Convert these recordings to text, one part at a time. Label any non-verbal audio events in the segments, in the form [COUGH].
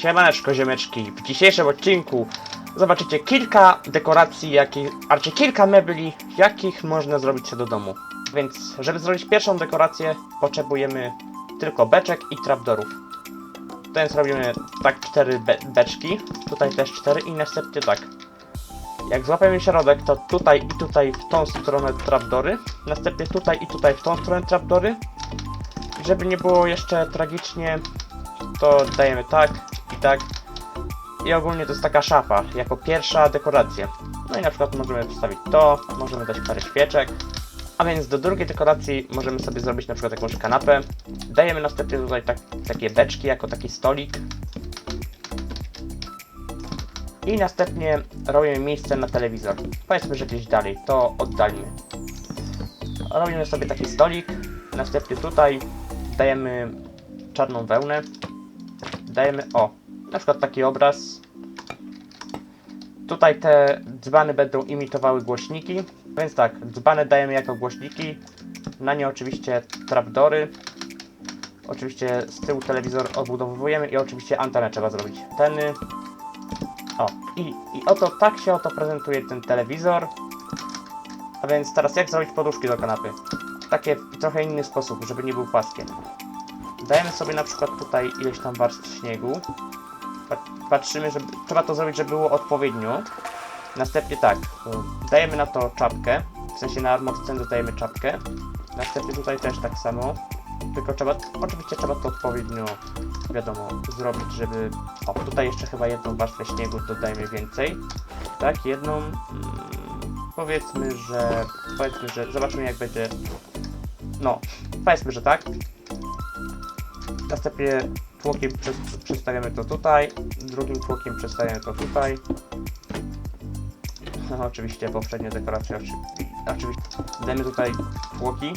Siemaneczko ziomeczki, w dzisiejszym odcinku zobaczycie kilka dekoracji, jakich, a raczej kilka mebli, jakich można zrobić sobie do domu. Więc, żeby zrobić pierwszą dekorację, potrzebujemy tylko beczek i trapdorów. Tutaj zrobimy tak cztery be beczki, tutaj też cztery i następnie tak. Jak złapiemy środek, to tutaj i tutaj w tą stronę trapdory, następnie tutaj i tutaj w tą stronę trapdory. Żeby nie było jeszcze tragicznie, to dajemy tak i tak. I ogólnie to jest taka szafa, jako pierwsza dekoracja. No i na przykład możemy wstawić to, możemy dać parę świeczek. A więc do drugiej dekoracji możemy sobie zrobić na przykład jakąś kanapę. Dajemy następnie tutaj tak, takie beczki, jako taki stolik. I następnie robimy miejsce na telewizor. Powiedzmy, że gdzieś dalej, to oddalimy. Robimy sobie taki stolik. Następnie tutaj dajemy czarną wełnę. Dajemy, o, na przykład taki obraz. Tutaj te dzbany będą imitowały głośniki. Więc tak, dzbany dajemy jako głośniki. Na nie oczywiście trapdory. Oczywiście z tyłu telewizor odbudowujemy i oczywiście antenę trzeba zrobić. Teny. O, i, i oto tak się oto prezentuje ten telewizor. A więc teraz jak zrobić poduszki do kanapy? Takie trochę inny sposób, żeby nie był płaskie. Dajemy sobie na przykład tutaj ileś tam warstw śniegu. Pat- Patrzymy, żeby trzeba to zrobić, żeby było odpowiednio. Następnie tak, dajemy na to czapkę, w sensie na armor stand dajemy czapkę. Następnie tutaj też tak samo. Tylko trzeba, oczywiście trzeba to odpowiednio, wiadomo, zrobić, żeby... O, tutaj jeszcze chyba jedną warstwę śniegu dodajmy więcej. Tak, jedną... Mm, powiedzmy, że... Powiedzmy, że... Zobaczymy jak będzie... No, powiedzmy, że tak. Następnie tłokiem przes- przestawiamy to tutaj, drugim tłokiem przestawiamy to tutaj. No, [LAUGHS] oczywiście poprzednie dekoracje, oczy- oczywiście. Dajemy tutaj tłoki.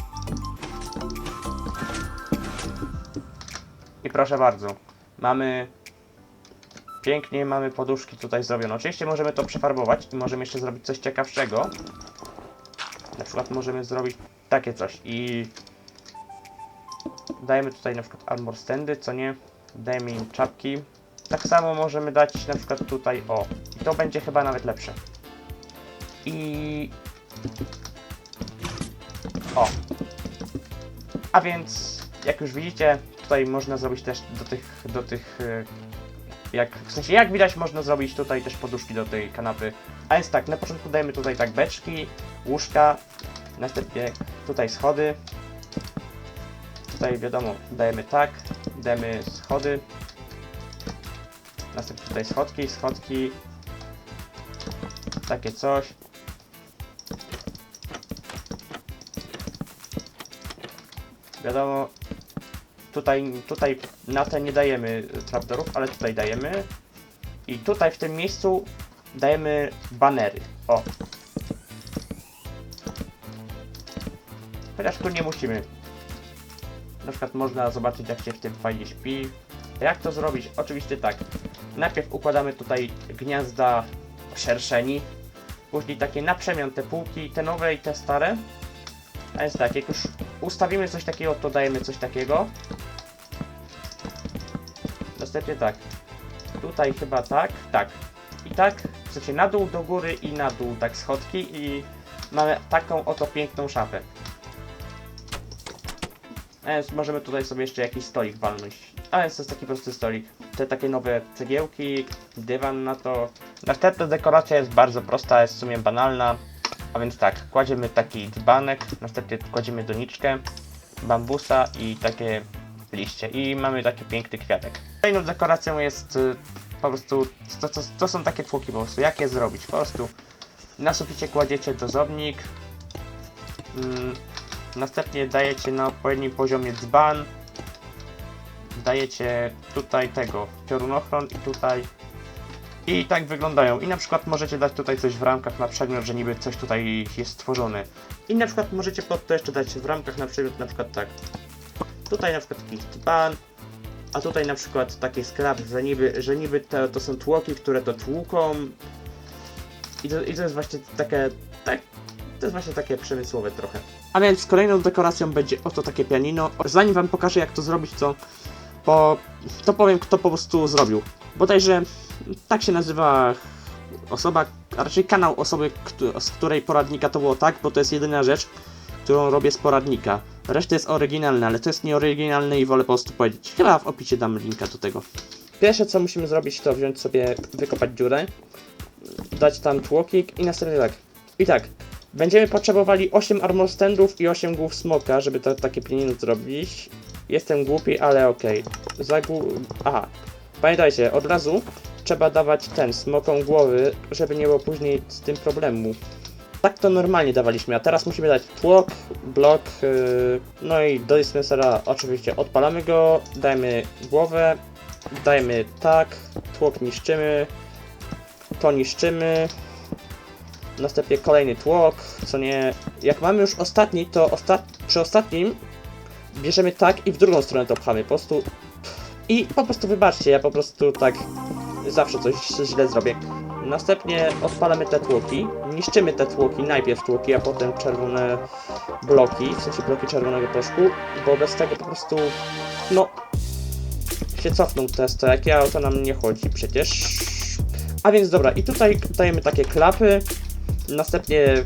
I proszę bardzo, mamy pięknie, mamy poduszki tutaj zrobione. Oczywiście możemy to przefarbować i możemy jeszcze zrobić coś ciekawszego. Na przykład możemy zrobić takie coś i dajemy tutaj na przykład armor standy, co nie? Dajemy im czapki. Tak samo możemy dać na przykład tutaj, o, i to będzie chyba nawet lepsze. I... O. A więc, jak już widzicie, tutaj można zrobić też do tych, do tych, e, jak, w sensie jak widać można zrobić tutaj też poduszki do tej kanapy. A więc tak, na początku dajemy tutaj tak beczki, łóżka, następnie tutaj schody, Tutaj wiadomo, dajemy tak, dajemy schody. Następnie tutaj schodki, schodki. Takie coś. Wiadomo, tutaj, tutaj na te nie dajemy trapdorów, ale tutaj dajemy. I tutaj w tym miejscu dajemy banery. O. Chociaż tu nie musimy. Na przykład można zobaczyć jak się w tym fajnie śpi. Jak to zrobić? Oczywiście tak. Najpierw układamy tutaj gniazda szerszeni. Później takie na przemian te półki, te nowe i te stare. A więc tak, jak już ustawimy coś takiego, to dajemy coś takiego. Następnie tak. Tutaj chyba tak, tak. I tak, w sensie na dół, do góry i na dół, tak schodki i mamy taką oto piękną szafę. Więc możemy tutaj sobie jeszcze jakiś stolik walnąć. A więc to jest taki prosty stolik. Te takie nowe cegiełki, dywan na to. Następna dekoracja jest bardzo prosta, jest w sumie banalna. A więc tak, kładziemy taki dzbanek, następnie kładziemy doniczkę, bambusa i takie liście. I mamy taki piękny kwiatek. Kolejną dekoracją jest y, po prostu, to, to, to są takie tłoki po prostu, jak je zrobić? Po prostu na suficie kładziecie dozownik, mm, Następnie dajecie na odpowiednim poziomie dzban. Dajecie tutaj tego piorunochron i tutaj. I tak wyglądają. I na przykład możecie dać tutaj coś w ramkach na przedmiot, że niby coś tutaj jest stworzone. I na przykład możecie pod to jeszcze dać w ramkach na przedmiot na przykład tak. Tutaj na przykład taki dzban. A tutaj na przykład taki sklep, że niby, że niby to, to są tłoki, które to tłuką. I to, I to jest właśnie takie, tak, to jest właśnie takie przemysłowe trochę. A więc kolejną dekoracją będzie oto takie pianino. Zanim wam pokażę jak to zrobić, to bo to powiem, kto po prostu zrobił. Bodajże tak się nazywa osoba, a raczej kanał osoby, z której poradnika to było tak, bo to jest jedyna rzecz, którą robię z poradnika. Reszta jest oryginalna, ale to jest nieoryginalne i wolę po prostu powiedzieć. Chyba w opisie dam linka do tego. Pierwsze co musimy zrobić to wziąć sobie, wykopać dziurę, dać tam tłokik i następnie tak. I tak, będziemy potrzebowali 8 armor standów i 8 głów smoka, żeby to takie pieniądze zrobić. Jestem głupi, ale okej. Zagłu... Aha. Pamiętajcie, od razu trzeba dawać ten, smokom głowy, żeby nie było później z tym problemu. Tak to normalnie dawaliśmy, a teraz musimy dać tłok, blok, yy, no i do dispensera oczywiście odpalamy go, dajemy głowę, dajemy tak, tłok niszczymy, to niszczymy, następnie kolejny tłok, co nie, jak mamy już ostatni, to osta przy ostatnim bierzemy tak i w drugą stronę to pchamy, po prostu i po prostu wybaczcie, ja po prostu tak zawsze coś źle zrobię. Następnie odpalamy te tłoki, niszczymy te tłoki, najpierw tłoki, a potem czerwone bloki, w sensie bloki czerwonego proszku, bo bez tego po prostu, no, się cofną testy, jakie auto nam nie chodzi przecież. A więc dobra, i tutaj dajemy takie klapy, następnie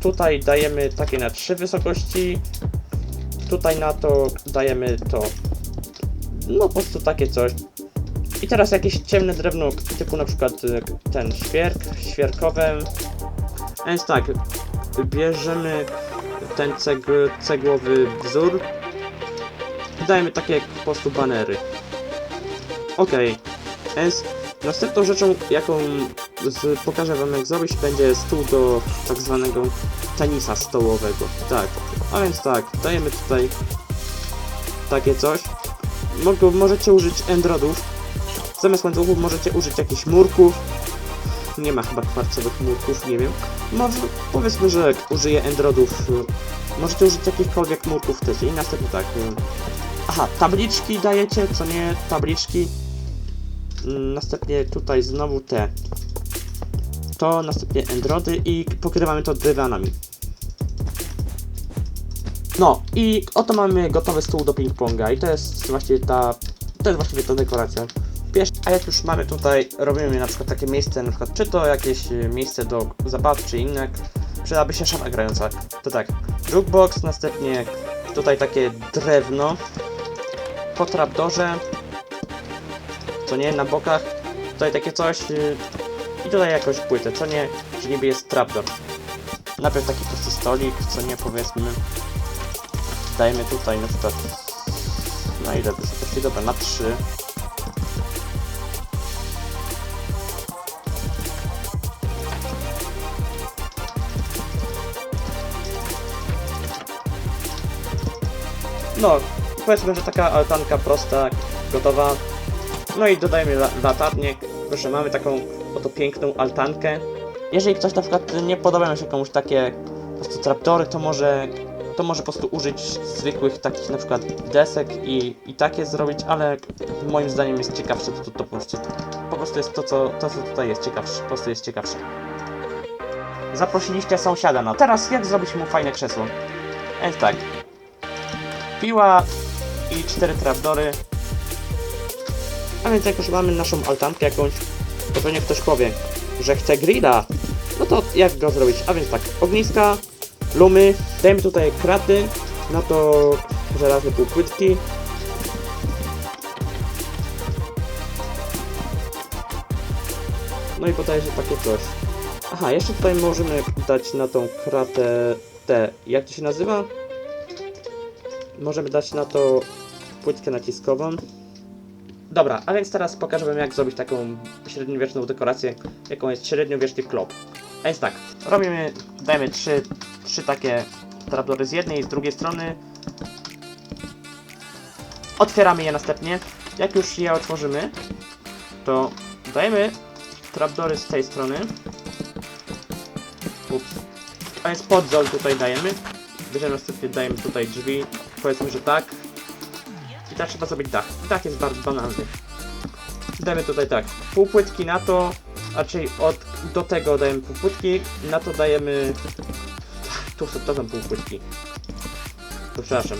tutaj dajemy takie na trzy wysokości, tutaj na to dajemy to, no po prostu takie coś. I teraz jakieś ciemne drewno typu na przykład y, ten świerk, świerkowe. Więc tak, bierzemy ten cegł, cegłowy wzór dajemy takie po prostu banery. Okej, więc następną rzeczą jaką z, pokażę wam jak zrobić będzie stół do tak zwanego tenisa stołowego. Tak, a więc tak, dajemy tutaj takie coś. Mogą, możecie użyć endrodów, Zamiast łańcuchów możecie użyć jakichś murków. Nie ma chyba kwarcowych murków, nie wiem. Może powiedzmy, że użyję endrodów. y, Możecie użyć jakichkolwiek murków też. I następnie tak. y, Aha, tabliczki dajecie, co nie? Tabliczki. Mm, Następnie tutaj znowu te. To, następnie endrody i pokrywamy to dywanami. No i oto mamy gotowy stół do ping-ponga i to jest właściwie ta... To jest właściwie ta dekoracja. A jak już mamy tutaj, robimy na przykład takie miejsce, na przykład czy to jakieś miejsce do zabaw, czy inne, przydałaby się szafa grająca. To tak, jukebox, następnie tutaj takie drewno, po trapdorze, co nie, na bokach, tutaj takie coś i tutaj jakąś płytę, co nie, że niby jest trapdor. Najpierw taki prosty stolik, co nie, powiedzmy, dajemy tutaj na przykład, na ile wysokości, dobra, na 3. No, powiedzmy, że taka altanka prosta, gotowa. No i dodajemy la latarnię. Proszę, mamy taką oto piękną altankę. Jeżeli ktoś na przykład nie podobają się komuś takie po prostu traptory, to może to może po prostu użyć zwykłych takich na przykład desek i, i takie zrobić, ale moim zdaniem jest ciekawsze to, to, to po prostu po prostu jest to co, to co tutaj jest ciekawsze, po prostu jest ciekawsze. Zaprosiliście sąsiada na teraz jak zrobić mu fajne krzesło? Więc tak, piła i cztery trapdory. A więc jak już mamy naszą altankę jakąś, to pewnie ktoś powie, że chce grilla. No to jak go zrobić? A więc tak, ogniska, lumy, dajemy tutaj kraty, na to żelazne półpłytki. No i bodajże takie coś. Aha, jeszcze tutaj możemy dać na tą kratę te, jak to się nazywa? Możemy dać na to płytkę naciskową. Dobra, a więc teraz pokażę wam jak zrobić taką średniowieczną dekorację, jaką jest średniowieczny klop. A więc tak, robimy, dajemy trzy, trzy takie trapdory z jednej i z drugiej strony. Otwieramy je następnie. Jak już je otworzymy, to dajemy trapdory z tej strony. Ups. A więc podzol tutaj dajemy. Bierzemy następnie dajemy tutaj drzwi. Powiedzmy, że tak. I tak trzeba zrobić dach. Dach jest bardzo banalny. Dajemy tutaj tak. Półpłytki na to. Raczej od, do tego dajemy półpłytki. Na to dajemy. Tu to są półpłytki. To Przepraszam.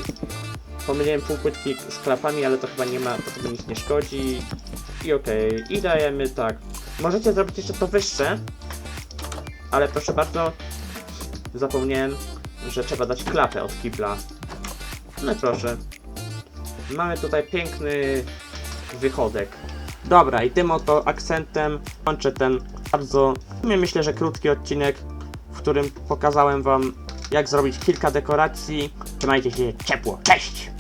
Pomyliłem półpłytki z klapami, ale to chyba nie ma, to chyba nic nie szkodzi. I okej, i dajemy tak. Możecie zrobić jeszcze to wyższe, ale proszę bardzo, zapomniałem, że trzeba dać klapę od kibla. No proszę. Mamy tutaj piękny wychodek. Dobra, i tym oto akcentem kończę ten bardzo, myślę, że krótki odcinek, w którym pokazałem wam, jak zrobić kilka dekoracji. Trzymajcie się ciepło. Cześć!